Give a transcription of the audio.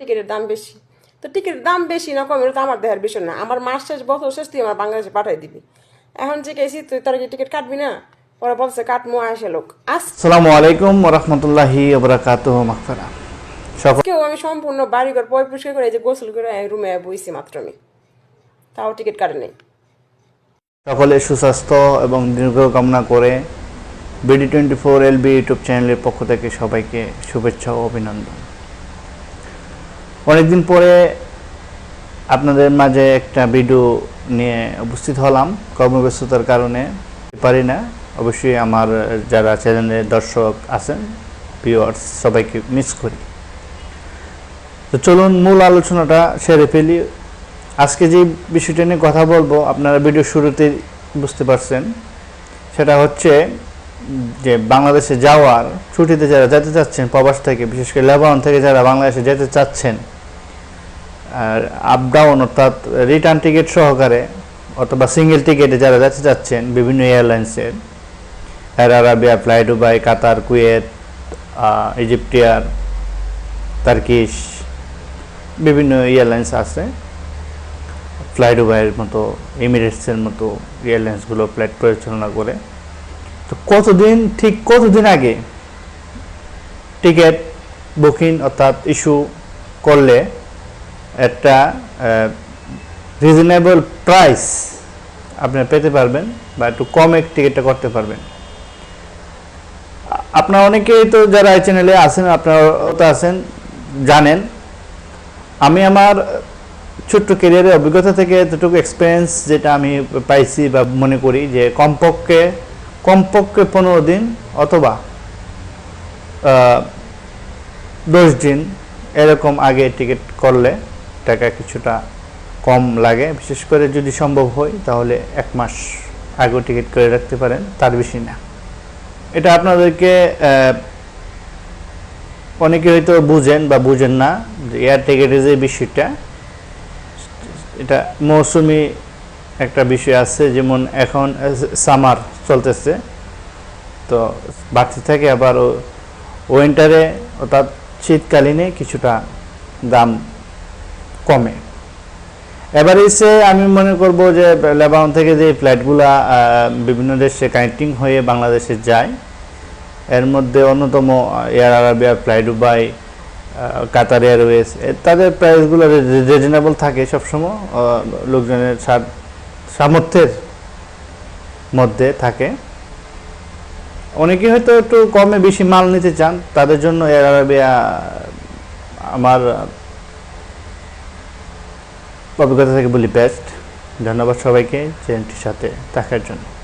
টিকিটের দাম বেশি। তো টিকিটের দাম বেশি না কম এটা তো আমার দেহের বিষয় না। আমার মাস শেষ বছর শেষ তুই আমার বাংলাদেশে পাঠাই দিবি। এখন যে গেছি তুই তোর কি টিকিট কাটবি না? ওরা বলছে কাটমো আসে লোক। আসসালামু আলাইকুম রহমতুল্লাহি ওবরাকাত মাকফারা সকল কেউ আমি সম্পূর্ণ বাড়ি ঘর পয় পরিষ্কার করে এই যে গোসল করে রুমে বইছি মাত্র আমি। তাও টিকিট কাটে নেই। সকলে সুস্বাস্থ্য এবং দীর্ঘ কামনা করে BD twenty four LB YouTube চ্যানেলের পক্ষ থেকে সবাইকে শুভেচ্ছা ও অভিনন্দন। অনেকদিন পরে আপনাদের মাঝে একটা ভিডিও নিয়ে উপস্থিত হলাম। কর্মব্যস্ততার কারণে পারি না। অবশ্যই আমার যারা চ্যানেলের দর্শক আছেন ভিউয়ার্স সবাইকে মিস করি। তো চলুন মূল আলোচনাটা সেরে ফেলি। আজকে যে বিষয়টা নিয়ে কথা বলব, আপনারা ভিডিও শুরুতে বুঝতে পারছেন। সেটা হচ্ছে যে বাংলাদেশে যাওয়ার ছুটিতে যারা যেতে চাচ্ছেন, প্রবাস থেকে, বিশেষ করে লেবানন থেকে যারা বাংলাদেশে যেতে চাচ্ছেন আপ ডাউন অর্থাৎ রিটার্ন টিকিট সহকারে অথবা সিঙ্গেল টিকিটে যারা যাচ্ছে, যাচ্ছেন বিভিন্ন এয়ারলাইন্সের Air Arabia Fly Dubai Qatar Kuwait EgyptAir Turkish বিভিন্ন এয়ারলাইন্স আছে। ফ্লাই দুবাইয়ের মতো এমিরেটসের মতো এয়ারলাইন্সগুলো ফ্লাইট পরিচালনা করে। তো কতদিন, ঠিক কতদিন আগে টিকিট বুকিং অর্থাৎ ইস্যু করলে একটা রিজনেবল প্রাইস আপনি পেতে পারবেন বা একটু কমে টিকিটটা করতে পারবেন। আপনারা অনেকেই তো যারা এই চ্যানেলে আছেন আপনারা তো আছেন, জানেন, আমি আমার ছোট্ট ক্যারিয়ারের অভিজ্ঞতা থেকে এতটুকু এক্সপিরিয়েন্স যেটা আমি পাইছি বা মনে করি যে কমপক্ষে কমপক্ষে পনেরো দিন অথবা দশ দিন এরকম আগে টিকিট করলে টাকা কিছুটা কম লাগে। বিশেষ করে যদি সম্ভব হয়, তাহলে এক মাস আগেও টিকিট করে রাখতে পারেন, তার বেশি না। এটা আপনাদেরকে অনেকে হয়তো বুঝেন বা বুঝেন না যে এয়ার টিকিটের যে বিষয়টা, এটা মৌসুমি একটা বিষয় আছে, যেমন এখন সামার চলতেছে। তো বাড়তে থাকে, আবার উইন্টারে অর্থাৎ শীতকালীনে কিছুটা দাম কমে। এবারে এসে আমি মনে করব যে লেবানন থেকে যে ফ্লাইটগুলা বিভিন্ন দেশে কানেক্টিং হয়ে বাংলাদেশে যায়, এর মধ্যে অন্যতম Air Arabia, Fly Dubai Qatar Airways তাদের প্রাইসগুলো রিজনেবল থাকে সবসময় লোকজনের সামর্থ্যের মধ্যে থাকে। অনেকে হয়তো একটু কমে বেশি মাল নিতে চান, তাদের জন্য এয়ার আরাবিয়া আমার অভিজ্ঞতা থেকে বলি বেস্ট ধন্যবাদ সবাইকে চ্যানেলটির সাথে থাকার জন্য।